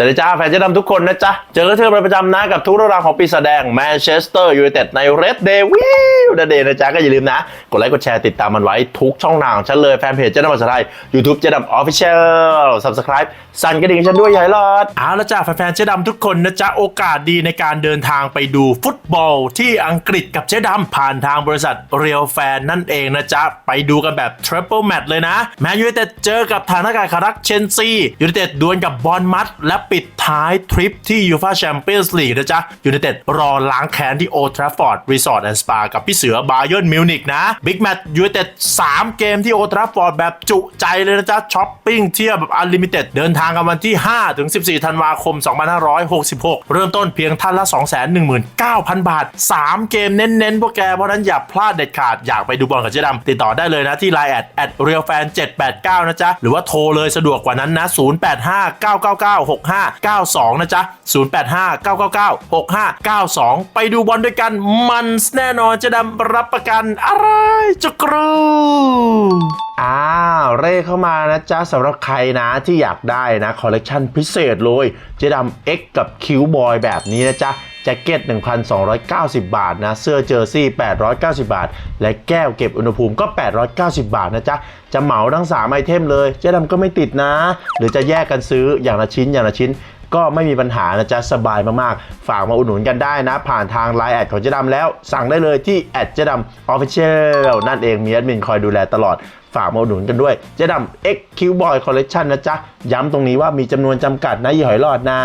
สวัสดีจ้าแฟนเจ๊ดำทุกคนนะจ๊ะ เจอกันเธอเป็นประจำนะกับทุกเรื่องราวของปีศาจแดงแมนเชสเตอร์ยูไนเต็ดในเรดเดวิลเดย์นะจ๊ะ ก็อย่าลืมนะ กดไลค์กดแชร์ติดตามมันไว้ทุกช่องทางของฉันเลยแฟนเพจเจ๊ดำภาษาไทย YouTube เจ๊ดำออฟฟิเชียล Subscribe สั่นกระดิ่งฉันด้วยยายหลอดเอาละจ้าแฟนๆเจ๊ดำทุกคนนะจ๊ะ โอกาสดีในการเดินทางไปดูฟุตบอลที่อังกฤษกับเจ๊ดำผ่านทางบริษัทเรียลแฟนนั่นเองนะจ๊ะไปดูกันแบบ Triple Match เลยนะแมนยูไนเต็ดเจอกับฐานอากาศคารักเชนซียูไนเต็ดดวลกับบอลมัดและปิดท้ายทริปที่ยูฟาแชมเปี้ยนส์ลีกนะจ๊ะยูไนเต็ดรอล้างแค้นที่โอทราฟอร์ดรีสอร์ทแอนด์สปากับพี่เสือบาเยิร์นมิวนิกนะบิ๊กแมตช์ยูไนเต็ด3 เกมที่โอทราฟอร์ดแบบจุใจเลยนะจ๊ะช้อปปิ้งเที่ยวแบบอันลิมิเต็ดเดินทางกันวันที่ 5 ถึง 14 ธันวาคม 2566 เริ่มต้นเพียงท่านละ 219,000 บาท 3 เกมเน้นๆพวกแกเพราะนั้นอย่าพลาดเด็ดขาดอยากไปดูบอลกับเจ๊ดำติดต่อได้เลยนะที่ Line แอดแอดเรียลแฟน789นะจ๊ะหรือว่าโทรเลยสะดวกกว่านั้นนะ5 9 2 นะจ๊ะ 0859996592 ไปดูบอลด้วยกันมันแน่นอนเจ๊ดำรับประกันอะไรจุกรูอ้าวเร่เข้ามานะจ๊ะสำหรับใครนะที่อยากได้นะคอลเลกชันพิเศษเลยเจดำ X กับคิวบอยแบบนี้นะจ๊ะ จ็คเก็ต 1,290 บาทนะ เสื้อเจอร์ซี่ 890 บาท และแก้วเก็บอุณหภูมิก็ 890 บาทนะจ๊ะ จะเหมาทั้ง 3 ไอเทมเลย เจ๊ดำก็ไม่ติดนะ หรือจะแยกกันซื้ออย่างละชิ้นอย่างละชิ้น ก็ไม่มีปัญหานะจ๊ะ สบายมากๆ ฝากมาอุดหนุนกันได้นะ ผ่านทางไลน์แอดของเจ๊ดำแล้ว สั่งได้เลยที่แอดเจ๊ดำออฟฟิเชียลนั่นเองมีแอดมินคอยดูแลตลอด ฝากมาอุดหนุนกันด้วย เจ๊ดำ X Q Boy Collection นะจ๊ะ ย้ำตรงนี้ว่ามีจำนวนจำกัดนะยี่หอยหลอดนะ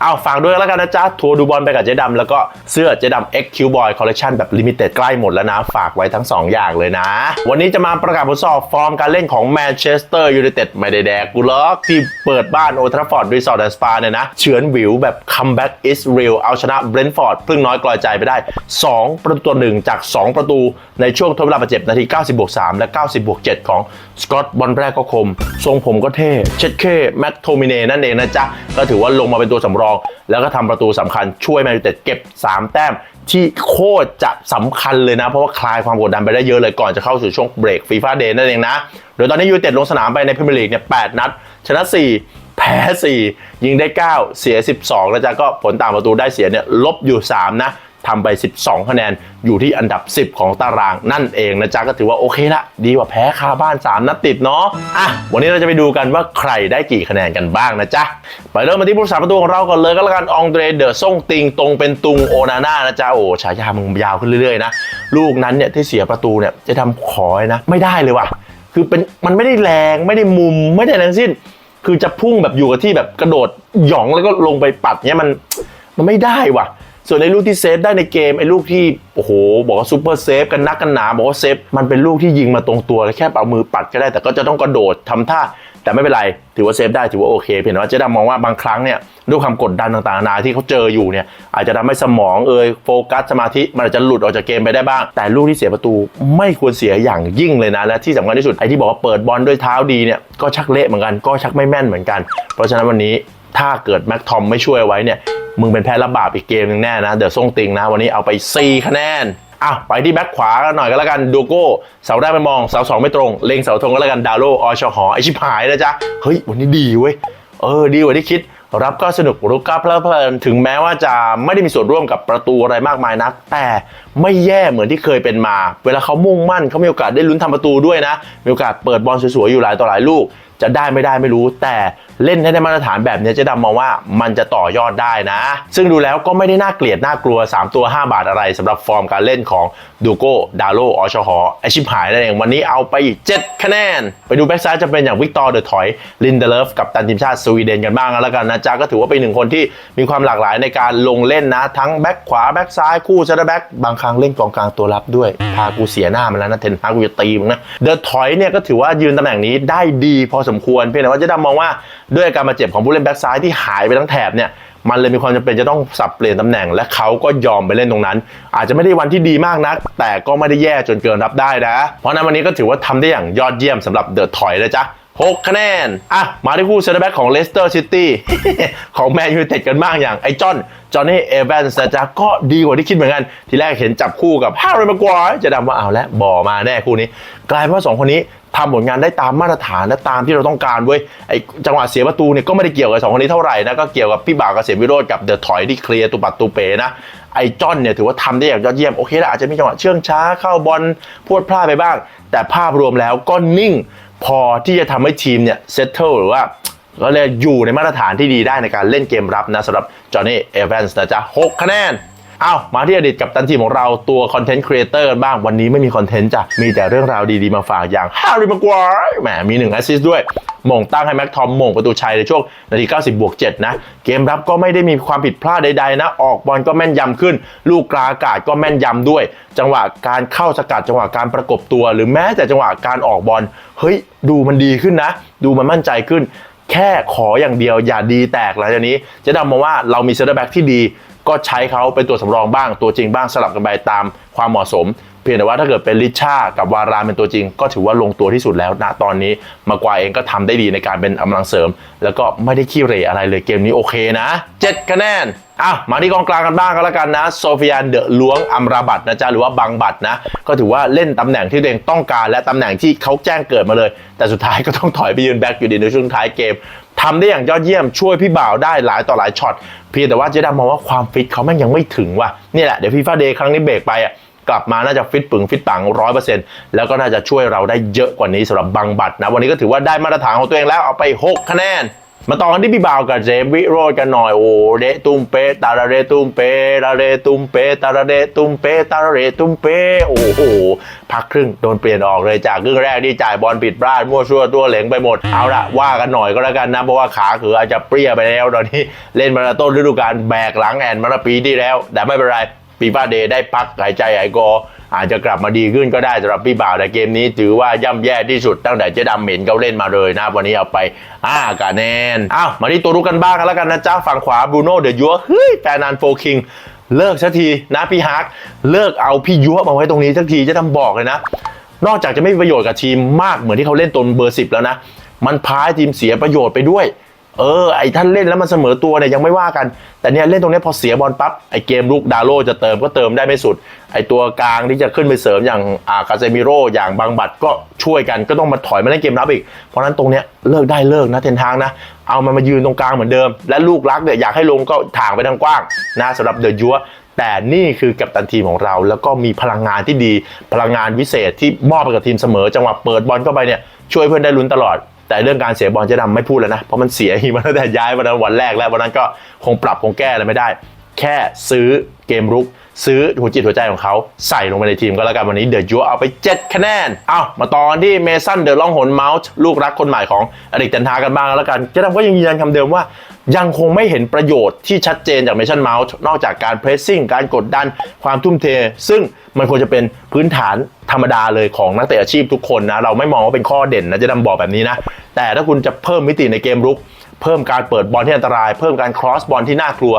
เอาฝากด้วยแล้วกันนะจ๊ะ ทัวร์ดูบอลไปกับเจ๊ดำแล้วก็เสื้อเจ๊ดำ X Q Boy Collection แบบลิมิเต็ดใกล้หมดแล้วนะ ฝากไว้ทั้ง 2 อย่างเลยนะ วันนี้จะมาประกาศผลสอบฟอร์มการเล่นของแมนเชสเตอร์ยูไนเต็ดไม่ได้แดกกูล็อกที่เปิดบ้านโอทราฟอร์ดรีสอร์ทแอนด์สปาเนี่ยนะเฉือนวิวแบบ comeback is real เอาชนะเบรนท์ฟอร์ดพึ่งน้อยกลอยใจไปได้ 2 ประตูต่อหนึ่งจาก 2 ประตูในช่วงทดเวลาบาดเจ็บนาที90บวก3และ90บวก7ของสกอตบอลแรกก็คม ทรงผมก็เท่เช็ดเคแมตโทมิเนนั่นเองนะจ๊ะ ก็ถือว่าลงมาเป็นตัวสำรอง แล้วก็ทำประตูสำคัญช่วยแมนยูเต็ดเก็บ 3 แต้มที่โคตรจะสำคัญเลยนะ เพราะว่าคลายความกดดันไปได้เยอะเลยก่อนจะเข้าสู่ช่วงเบรกฟีฟ่าเดย์นั่นเองนะ โดยตอนนี้ยูเต็ดลงสนามไปในพรีเมียร์ลีกเนี่ย8นัด ชนะ 4 แพ้ 4 ยิงได้ 9 เสีย 12 แล้วจ้ะก็ผลต่างประตูได้เสียเนี่ยลบอยู่ 3 นะ ทำไป 12 คะแนนอยู่ที่อันดับ 10 ของตารางนั่นเองนะจ๊ะก็ถือว่าโอเคละ ดีกว่าแพ้คาบ้าน 3 นัดติดเนาะอะวันนี้เราจะไปดูกันว่าใครได้กี่คะแนนกันบ้างนะจ๊ะ ไปเริ่มมาที่ผู้รักษาประตูของเราก่อนเลยก็แล้วกันองเดรเดอร์ซ่งติงตรงเป็นตุงโอนาน่านะจ๊ะโอ้ฉายามึงยาวขึ้นเรื่อยๆนะลูกนั้นเนี่ยที่เสียประตูเนี่ยจะทำขอเลยนะ ไม่ได้เลยว่ะคือเป็นมันไม่ได้แรงไม่ได้มุมไม่ได้อะไรทั้งสิ้น คือจะพุ่งแบบอยู่กับที่แบบกระโดดหยองแล้วก็ลงไปปัดเนี่ยมันมันไม่ได้ว่ะ ส่วนในลูกที่เซฟได้ในเกมไอ้ลูกที่โอ้โหบอกว่าซูเปอร์เซฟกันนักกันหนาบอกว่าเซฟมันเป็นลูกที่ยิงมาตรงตัวแค่เอามือปัดก็ได้แต่ก็จะต้องกระโดดทำท่าแต่ไม่เป็นไร ถือว่าเซฟได้ถือว่าโอเคเพียงแต่ว่าเจ๊ดำมองว่าบางครั้งเนี่ยด้วยความกดดันต่างๆนานาที่เขาเจออยู่เนี่ยอาจจะทำให้สมองเอ่ยโฟกัสสมาธิมันอาจจะหลุดออกจากเกมไปได้บ้าง แต่ลูกที่เสียประตูไม่ควรเสียอย่างยิ่งเลยนะและที่สำคัญที่สุดไอ้ที่บอกว่าเปิดบอลด้วยเท้าดีเนี่ยก็ชักเละเหมือนกันก็ชักไม่แม่นเหมือนกัน เพราะฉะนั้นวันนี้ ถ้าเกิดแม็กทอมไม่ช่วยไว้เนี่ย มึงเป็นแพ้รับบาปอีกเกมหนึงแน่นะ เดี๋ยวส่งติงนะ วันนี้เอาไป 4 คะแนนอ้าวไปที่แบ็คขวากันหน่อยก็แล้วกันดูโก้เสาแรกไปมองเสาสองไม่ตรง เล็งเสาธงก็แล้วกันดาวโลอชหอไอชิบหายนะจ๊ะเฮ้ยวันนี้ดีเว้ยเออดีกว่าที่คิด รับก็สนุกรุกก็เพลิดเพลินถึงแม้ว่าจะไม่ได้มีส่วนร่วมกับประตูอะไรมากมายนัก แต่ไม่แย่เหมือนที่เคยเป็นมา เวลาเขามุ่งมั่นเขามีโอกาสได้ลุ้นทำประตูด้วยนะ มีโอกาสเปิดบอลสวยๆอยู่หลายต่อหลายลูก จะได้ไม่ได้ไม่รู้ แต่เล่นให้ได้มาตรฐานแบบนี้เจ๊ดำมองว่ามันจะต่อยอดได้นะ ซึ่งดูแล้วก็ไม่ได้น่าเกลียดน่ากลัว 3 ตัว 5 บาทอะไรสำหรับฟอร์มการเล่นของดูโก้ดาโลอชหอไอชิบหายนั่นเองวันนี้เอาไปอีก 7 คะแนน ไปดูแบ็กซ้ายจะเป็นอย่างวิกตอร์เดอะถอยลินเดเลฟกับตันทีมชาติสวีเดนกันบ้างแล้วกันนะจ๊ะก็ถือว่าเป็นหนึ่งคนที่มีความหลากหลายในการลงเล่นนะ ทั้งแบ็กขวาแบ็กซ้ายคู่เซนเตอร์แบ็กบางครั้งเล่นกองกลางตัวรับด้วยพากูเสียหน้ามันแล้วนะเทนพากูจะตีมึงนะเดอะถอยเนี่ยก็ถือว่ายืนตำแหน่งนี้ได้ดีพอสมควร เพียงแต่ว่าเจะดำมองว่าด้วยอาการบาดเจ็บของผู้เล่นแบ็กซ้ายที่หายไปทั้งแถบเนี่ยมันเลยมีความจำเป็นจะต้องสับเปลี่ยนตำแหน่ง และเขาก็ยอมไปเล่นตรงนั้น อาจจะไม่ได้วันที่ดีมากนัก แต่ก็ไม่ได้แย่จนเกินรับได้นะ เพราะนั้นวันนี้ก็ถือว่าทำได้อย่างยอดเยี่ยมสำหรับเดอะถอยเลยจ้ะ6คะแนน อะ มาที่คู่เซนเตอร์แบ็กของเลสเตอร์ซิตี้ของแมนยูเต็ดกันบ้างอย่างไอ้จอนจอนนี่เอแวนส์นะจ๊ะก็ดีกว่าที่คิดเหมือนกัน ทีแรกเห็นจับคู่กับฮาร์รี่แม็กควายจะดำว่าเอาล้วบ่อมาแน่คู่นี้ กลายเป็นว่าสองคนนี้ ทำผลงานได้ตามมาตรฐานและตามที่เราต้องการเว้ยไอจังหวะเสียประตูเนี่ยก็ไม่ได้เกี่ยวกับสองคนนี้เท่าไหร่นะก็เกี่ยวกับพี่บ่าวกับเสียวิโรจน์กับเดอะถอยที่เคลียร์ตุปัดตูเป๋นะไอจอนเนี่ยถือว่าทำได้อย่างยอดเยี่ยมโอเคล้วอาจจะมีจังหวะเชื่องช้าเข้าบอลพรวดพลาดไปบ้าง แต่ภาพรวมแล้วก็นิ่งพอที่จะทำให้ทีมเนี่ยเซตเทิลหรือว่าก็เลยอยู่ในมาตรฐานที่ดีได้ในการเล่นเกมรับนะสำหรับจอห์นนี่เอเวนส์นะจ๊ะ6คะแนน เอามาที่อดีตกับตันทีมของเราตัวคอนเทนต์ครีเอเตอร์กันบ้างวันนี้ไม่มีคอนเทนต์จ้ะมีแต่เรื่องราวดีๆมาฝากอย่างฮ a ร์รี่มากวร์แหมมี1แอสซิสต์ด้วยมงตั้งให้แม็กทอมมงประตูชัยในช่วงนาที 90 บวก 7 นะ เกมรับก็ไม่ได้มีความผิดพลาดใดๆนะ ออกบอลก็แม่นยำขึ้น ลูกกลาอากาศก็แม่นยำด้วย จังหวะการเข้าสกัดจังหวะการประกบตัว หรือแม้แต่จังหวะการออกบอลเฮ้ย ดูมันดีขึ้นนะ ดูมันมั่นใจขึ้น แค่ขออย่างเดียวอย่าดีแตกหลังจากนี้ จะดำมองว่าเรามีเซนเตอร์แบ็กที่ดี ก็ใช้เขาเป็นตัวสำรองบ้างตัวจริงบ้างสลับกันไปตามความเหมาะสม เพียงแต่ว่าถ้าเกิดเป็นลิชากับวารานเป็นตัวจริง ก็ถือว่าลงตัวที่สุดแล้วณตอนนี้มากวายเองก็ทำได้ดีในการเป็นกำลังเสริม แล้วก็ไม่ได้ขี้เหร่อะไรเลยเกมนี้โอเคนะ7คะแนนอ้าวมาที่กองกลางกันบ้างก็แล้วกันนะโซฟิยานเดอะล้วงอัมราบัตนะจ๊ะหรือว่าบังบัตนะ ก็ถือว่าเล่นตำแหน่งที่ตัวเองต้องการและตำแหน่งที่เขาแจ้งเกิดมาเลย แต่สุดท้ายก็ต้องถอยไปยืนแบ็กอยู่ดีในช่วงท้ายเกม ทำได้อย่างยอดเยี่ยมช่วยพี่บ่าวได้หลายต่อหลายช็อตเพียงแต่ว่าเจดามองว่าความฟิตเขาแม่งยังไม่ถึงว่ะนี่แหละเดี๋ยวฟีฟ่าเดย์ครั้งนี้เบรกไปอะกลับมาน่าจะฟิตปึงฟิตปังร้อยเปอร์เซ็นต์แล้วก็น่าจะช่วยเราได้เยอะกว่านี้สำหรับบังบัตรนะ วันนี้ก็ถือว่าได้มาตรฐานของตัวเองแล้วเอาไป 6 คะแนน มาต่อกันที่พี่บ่าวกับเจมวิโรจน์กันหน่อยโอ้เดตุ้มเปตาราเรตุ้มเปตาราเรตุ้มเปตาราเรตุ้มเปตาราเรตุ้มเปโอ้โหพักครึ่งโดนเปลี่ยนออกเลยจากครึ่งแรกที่จ่ายบอลผิดพลาดมั่วชั่วตัวเหลงไปหมดเอาละว่ากันหน่อยก็แล้วกันนะเพราะว่าขาคืออาจจะเปรี้ยไปแล้วตอนนี้เล่นมาราต้นฤดูกาลแบกหลังแอนมาราปีที่แล้ว แต่ไม่เป็นไร ปีฟ้าเดย์ได้พักหายใจหายคออาจจะกลับมาดีขึ้นก็ได้สำหรับพี่บ่าวแต่เกมนี้ถือว่าย่ำแย่ที่สุดตั้งแต่เจ๊ดำเหม็นเขาเล่นมาเลยนะ วันนี้เอาไป5คะแนนอ้าวมาที่ตัวรุกกันบ้างกันแล้วกันนะจ๊ะฝั่งขวาบรูโน่เดอะยัวเฮ้ยแฟนนันโฟคิงเลิกสักทีนะพี่ฮาร์กเลิกเอาพี่ยัวมาไว้ตรงนี้สักทีเจะทำบอกเลยนะ นอกจากจะไม่มีประโยชน์กับทีมมากเหมือนที่เขาเล่นตนเบอร์สิบแล้วนะ มันพาให้ทีมเสียประโยชน์ไปด้วย เออไอ้ท่านเล่นแล้วมันเสมอตัวเนี่ยยังไม่ว่ากัน แต่เนี่ยเล่นตรงนี้พอเสียบอลปั๊บไอ้เกมลุกดาโลจะเติมก็เติมได้ไม่สุด ไอ้ตัวกลางที่จะขึ้นไปเสริมอย่างอากาเซมิโร่อย่างบางบัตก็ช่วยกันก็ต้องมาถอยมาเล่นเกมรับอีก เพราะฉะนั้นตรงเนี้ยเลิกได้เลิกนะเทนทางนะ เอามันมายืนตรงกลางเหมือนเดิม และลูกรักเนี่ยอยากให้ลงก็ถ่างไปทางกว้างนะสำหรับเดอะยัวแต่นี่คือกัปตันทีมของเรา แล้วก็มีพลังงานที่ดีพลังงานวิเศษที่มอบไปกับทีมเสมอ จังหวะเปิดบอลเข้าไปเนี่ยช่วยเพื่อนได้ลุ้นตลอด แต่เรื่องการเสียบอลเจะดำไม่พูดแล้วนะ เพราะมันเสียอีกมาตั้งแต่ย้ายวันนั้นวันแรกแล้ววันนั้นก็คงปรับคงแก้อะไรไม่ได้ แค่ซื้อเกมรุก ซื้อหัวจิตหัวใจของเขาใส่ลงไปในทีมก็แล้วกันวันนี้เดอะยัวเอาไป 7 คะแนน เอามาตอนที่เมสันเดอะล่องหนเมาส์ลูกรักคนใหม่ของอดีตเตนทากันบ้างแล้วกันเจะดำก็ยังยืนยันคำเดิมว่ายังคงไม่เห็นประโยชน์ที่ชัดเจนจากเมชันเมาส์นอกจากการเพรสซิ่งการกดดันความทุ่มเท ซึ่งมันควรจะเป็นพื้นฐาน ธรรมดาเลยของนักเตะอาชีพทุกคนนะเราไม่มองว่าเป็นข้อเด่นนะจะดำบอกแบบนี้นะ แต่ถ้าคุณจะเพิ่มมิติในเกมรุก เพิ่มการเปิดบอลที่อันตราย เพิ่มการครอสบอลที่น่ากลัว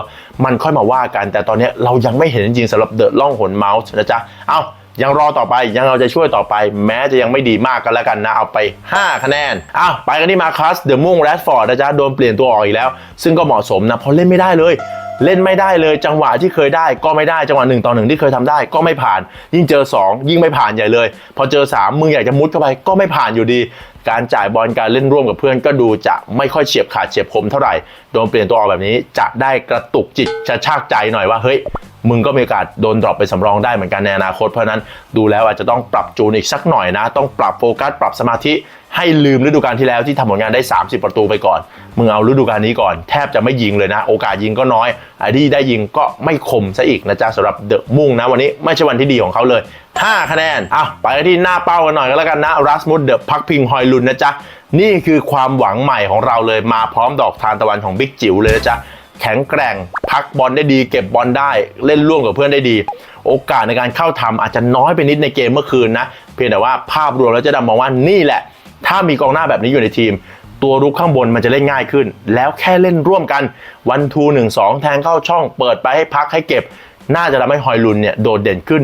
มันค่อยมาว่ากัน แต่ตอนนี้เรายังไม่เห็นจริงๆสำหรับเดอะล่องหนเมาส์นะจ๊ะเอายังรอต่อไปยังเอาใจช่วยต่อไป แม้จะยังไม่ดีมากก็แล้วกันนะ เอาไป 5 คะแนนอ้าวไปกันที่มาคัสเดอะมุ่งแรดฟอร์ดนะจ๊ะโดนเปลี่ยนตัวออกอีกแล้ว ซึ่งก็เหมาะสมนะเพราะเล่นไม่ได้เลย เล่นไม่ได้เลยจังหวะที่เคยได้ก็ไม่ได้จังหวะหนึ่งต่อหนึ่งที่เคยทำได้ก็ไม่ผ่าน ยิ่งเจอ 2 ยิ่งไม่ผ่านใหญ่เลย พอเจอ 3 มึงอยากจะมุดเข้าไปก็ไม่ผ่านอยู่ดี การจ่ายบอลการเล่นร่วมกับเพื่อนก็ดูจะไม่ค่อยเฉียบขาดเฉียบคมเท่าไหร่โดนเปลี่ยนตัวออกแบบนี้จะได้กระตุกจิตจะชากใจหน่อยว่าเฮ้ยมึงก็มีโอกาสโดนดรอปไปสำรองได้เหมือนกันในอนาคตเพราะนั้นดูแล้วอาจจะต้องปรับจูนอีกสักหน่อยนะ ต้องปรับโฟกัสปรับสมาธิ ให้ลืมฤดูกาลที่แล้วที่ทำผลงานได้ 30 ประตูไปก่อน มึงเอาฤดูกาลนี้ก่อน แทบจะไม่ยิงเลยนะ โอกาสยิงก็น้อยไอ้ที่ได้ยิงก็ไม่คมซะอีกนะจ๊ะสำหรับเดอะมุ่งนะ วันนี้ไม่ใช่วันที่ดีของเขาเลย 5 คะแนนอะไปกันที่หน้าเป้ากันหน่อยก็แล้วกันนะรัสมุดเดอะพักพิงฮอยลุนนะจ๊ะนี่คือความหวังใหม่ของเราเลยมาพร้อมดอกทานตะวันของบิ๊กจิ๋วเลยนะจ๊ะแข็งแกร่ง พักบอลได้ดี เก็บบอลได้เล่นร่วมกับเพื่อนได้ดี โอกาสในการเข้าทำอาจจะน้อยไปนิดในเกมเมื่อคืนนะ เพียงแต่ว่าภาพรวมแล้วจะดำมองว่านี่แหละ ถ้ามีกองหน้าแบบนี้อยู่ในทีม ตัวรุกข้างบนมันจะเล่นง่ายขึ้น แล้วแค่เล่นร่วมกันวันทูหนึ่งสองแทงเข้าช่องเปิดไปให้พักให้เก็บ น่าจะทำให้ฮอยลุนเนี่ยโดดเด่นขึ้น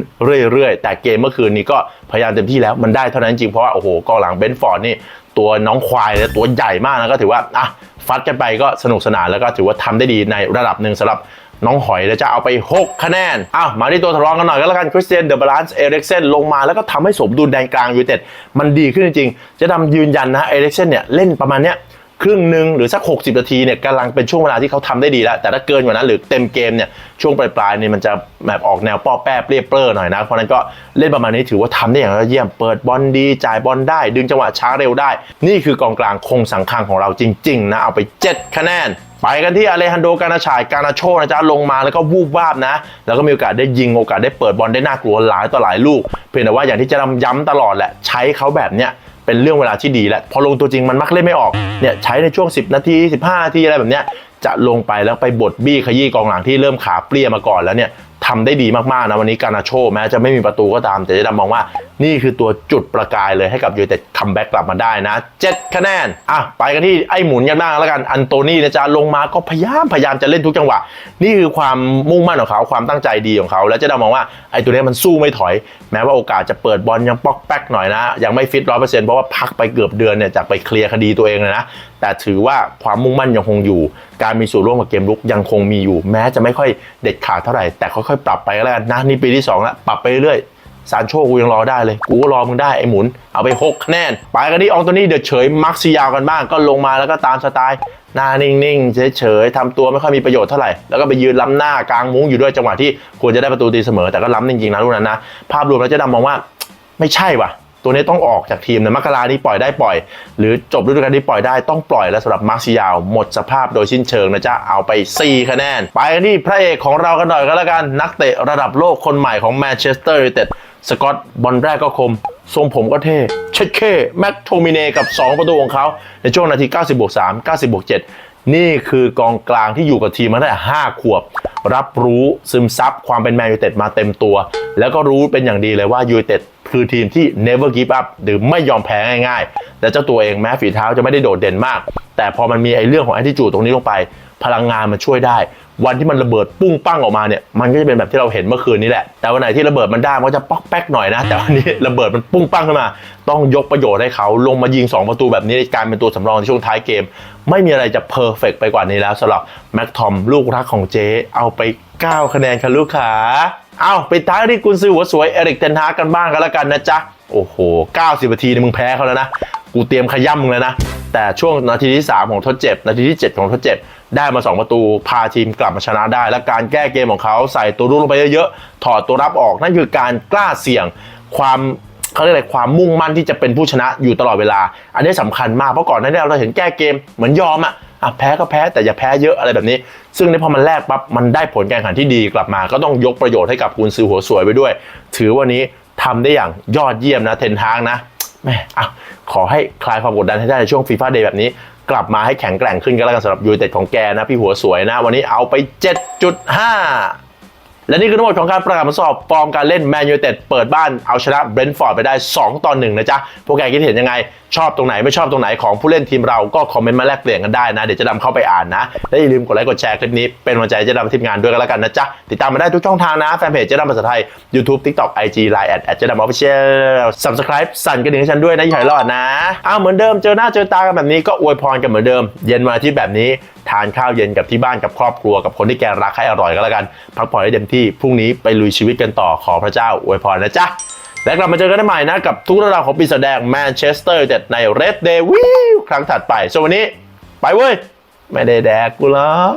เรื่อยๆ แต่เกมเมื่อคืนนี้ก็พยายามเต็มที่แล้วมันได้เท่านั้นจริงเพราะว่าโอ้โหกองหลังเบนฟอร์ดนี่ตัวน้องควายเนี่ยตัวใหญ่มากนะก็ถือว่าอะฟัดกันไปก็สนุกสนานแล้วก็ถือว่าทำได้ดีในระดับหนึ่งสำหรับ น้องหอยนะจะเอาไป 6 คะแนนอ้าวมาที่ตัวทดลองกันหน่อยก็แล้วกันคริสเตียนเดอะบาลานซ์เอริกเซนลงมาแล้วก็ทำให้สมดุลแดนกลางยูเต็ดมันดีขึ้นจริงๆ จะดำยืนยันนะเอริกเซนเนี่ยเล่นประมาณเนี้ยครึ่งหนึ่งหรือสัก 60 นาทีเนี่ยกำลังเป็นช่วงเวลาที่เขาทำได้ดีแล้ว แต่ถ้าเกินกว่านั้นหรือเต็มเกมเนี่ยช่วงปลายๆเนี่ยมันจะแบบออกแนวป้อแป้เปรี้ยเปร้อหน่อยนะ เพราะนั้นก็เล่นประมาณนี้ถือว่าทำได้อย่างยอดเยี่ยมเปิดบอลดี จ่ายบอลได้ ดึงจังหวะช้าเร็วได้ นี่คือกองกลางคงสังคังของเราจริง ๆ นะ เอาไป 7 คะแนน ไปกันที่อเลฮันโดการนาชายการนาโชนะจ๊ะลงมาแล้วก็วูบวาบนะ แล้วก็มีโอกาสได้ยิงโอกาสได้เปิดบอลได้น่ากลัวหลายต่อหลายลูก เพียงแต่ว่าอย่างที่จะย้ำตลอดแหละใช้เขาแบบเนี้ยเป็นเรื่องเวลาที่ดีแล้วพอลงตัวจริงมันมักเล่นไม่ออกเนี่ยใช้ในช่วง 10 นาที 15นาทีอะไรแบบเนี้ยจะลงไปแล้วไปบดบี้ขยี้กองหลังที่เริ่มขาเปรี้ยมาก่อนแล้วเนี่ย ทำได้ดีมากๆนะวันนี้การนาโชแม้จะไม่มีประตูก็ตาม แต่เจะดำมองว่านี่คือตัวจุดประกายเลยให้กับยูไนเต็ดคัมแบ็กกลับมาได้นะ7คะแนนอะไปกันที่ไอ้หมุนกันบ้างแล้วกันอันโตนี่นะจ๊ะลงมาก็พยายามพยายามจะเล่นทุกจังหวะ นี่คือความมุ่งมั่นของเขาความตั้งใจดีของเขา แล้วเจะดำมองว่าไอ้ตัวนี้มันสู้ไม่ถอย แม้ว่าโอกาสจะเปิดบอลยังป๊อกแป๊กหน่อยนะยังไม่ฟิตร้อยเปอร์เซ็นต์เพราะว่าพักไปเกือบเดือนเนี่ยจากไปเคลียร์คดีตัวเองเลยนะแต่ถือว่าความมุ่งมั่นยังคงอยู่ การมีส่วนร่วมกับเกมลุกยังคงมีอยู่ แม้จะไม่ค่อยเด็ดขาดเท่าไหร่ แต่ค่อยๆปรับไปก็แล้วกันนะนี่ปีที่สองแล้วปรับไปเรื่อยๆซานโชกูยังรอได้เลย กูก็รอมึงได้ไอ้หมุน เอาไป6คะแนน ไปกันที่อองโตนี่เดือดเฉย มักซิยาวกันบ้าง ก็ลงมาแล้วก็ตามสไตล์ หน้านิ่งๆ เฉยๆทำตัวไม่ค่อยมีประโยชน์เท่าไหร่ แล้วก็ไปยืนล้ำหน้ากลางมุ้งอยู่ด้วยจังหวะที่ควรจะได้ประตูตีเสมอ แต่ก็ล้ำจริงๆนะลูกนั้นนะ ภาพรวมแล้วจะดำมองว่าไม่ใช่ว่ะ ตัวนี้ต้องออกจากทีมนะมกรานี้ปล่อยได้ปล่อย หรือจบฤดูกาลนี้ปล่อยได้ต้องปล่อยแล้วสำหรับมาร์ซิยาวหมดสภาพโดยสิ้นเชิงนะจ๊ะเอาไป 4 คะแนน ไปกันที่พระเอกของเรากันหน่อยก็แล้วกันนักเตะระดับโลกคนใหม่ของแมนเชสเตอร์ยูไนเต็ดสกอตบอลแรกก็คม ทรงผมก็เท่ เช็ดเคแม็กโทมิเนกับ 2 ประตูของเขาในช่วงนาที 90บวก3 90บวก7นี่คือกองกลางที่อยู่กับทีมมาตั้งแต่5ขวบ รับรู้ซึมซับความเป็นแมนยูไนเต็ดมาเต็มตัว แล้วก็รู้เป็นอย่างดีเลยว่ายูไนเต็ด คือทีมที่ never give up หรือไม่ยอมแพ้ง่ายๆ และเจ้าตัวเองแม้ฝีเท้าจะไม่ได้โดดเด่นมาก แต่พอมันมีไอ้เรื่องของ attitude ตรงนี้ลงไป พลังงานมันช่วยได้ วันที่มันระเบิดปุ้งปั้งออกมาเนี่ยมันก็จะเป็นแบบที่เราเห็นเมื่อคืนนี้แหละ แต่วันไหนที่ระเบิดมันได้มันก็จะป๊อกแป๊กหน่อยนะ แต่วันนี้ระเบิดมันปุ้งปั้งขึ้นมา ต้องยกประโยชน์ให้เขาลงมายิง 2 ประตูแบบนี้ในการเป็นตัวสำรองในช่วงท้ายเกม ไม่มีอะไรจะเพอร์เฟกไปกว่านี้แล้วสำหรับแม็กทอมลูกรักของเจ๊เอาไป9คะแนนค่ะลูกขา เอาปิดท้ายที่กุนซือหัวสวยเอริกเทนฮากันบ้างกันแล้วกันนะจ๊ะ โอ้โห 90นาทีนี่มึงแพ้เขาแล้วนะ กูเตรียมขย่ำมึงแล้วนะ แต่ช่วงนาทีที่ 3 ของทดเจ็บ นาทีที่ 7 ของทดเจ็บ ได้มา 2 ประตูพาทีมกลับมาชนะได้ และการแก้เกมของเขาใส่ตัวรุ่งลงไปเยอะๆ ถอดตัวรับออกนั่นคือการกล้าเสี่ยงความเขาเรียกอะไรความมุ่งมั่นที่จะเป็นผู้ชนะอยู่ตลอดเวลา อันนี้สำคัญมากเพราะก่อนหน้านี้เราเห็นแก้เกมเหมือนยอมอะ อะแพ้ก็แพ้แต่อย่าแพ้เยอะอะไรแบบนี้ ซึ่งในพอมันแลกปั๊บมันได้ผลการแข่งขันที่ดีกลับมา ก็ต้องยกประโยชน์ให้กับกุนซือหัวสวยไปด้วย ถือวันนี้ทำได้อย่างยอดเยี่ยมนะเทนฮางนะแม่อะขอให้คลายความกดดันให้ได้ในช่วงฟีฟ่าเดย์แบบนี้ กลับมาให้แข็งแกร่งขึ้นก็แล้วกันสำหรับยูเต็ดของแกนะ พี่หัวสวยนะ วันนี้เอาไป 7.5และนี่คือทั้งหมดของการประกาศผลสอบฟอร์มการเล่นแมนยูเต็ดเปิดบ้านเอาชนะเบรนท์ฟอร์ดไปได้ 2 ต่อ 1 นะจ๊ะ พวกแกคิดเห็นยังไง ชอบตรงไหนไม่ชอบตรงไหนของผู้เล่นทีมเราก็คอมเมนต์มาแลกเปลี่ยนกันได้นะ เดี๋ยวจะนำเข้าไปอ่านนะ และอย่าลืมกดไลค์กดแชร์คลิปนี้เป็นกำลังใจจะดำทีมงานด้วยกันแล้วกันนะจ๊ะ ติดตามมาได้ทุกช่องทางนะ แฟนเพจเจะดำภาษาไทย YouTube TikTok IG Line แอดแอดเจะดำออฟฟิเชียล Subscribe สั่นกระดิ่งให้ฉันด้วยนะอย่าให้รอดนะอ้าวเหมือนเดิมเจอหน้าเจอตากันแบบนี้ก็อวยพรกันเหมือนเดิม เย็นวันอาทิตย์แบบนี้ทานข้าวเย็นกับที่บ้านกับครอบครัวกับคนที่แกรักให้อร่อยก็แล้วกัน พักผ่อนให้เต็มที่พรุ่งนี้ไปลุยชีวิตกันต่อขอพระเจ้าอวยพรนะจ๊ะ และกลับมาเจอกันได้ใหม่นะกับทุกเรื่องราวของปีศาจแดงแมนเชสเตอร์เต็ดในเรดเดวิวครั้งถัดไปส่วนวันนี้ ไปเว้ย ไม่ได้แดกกูหรอก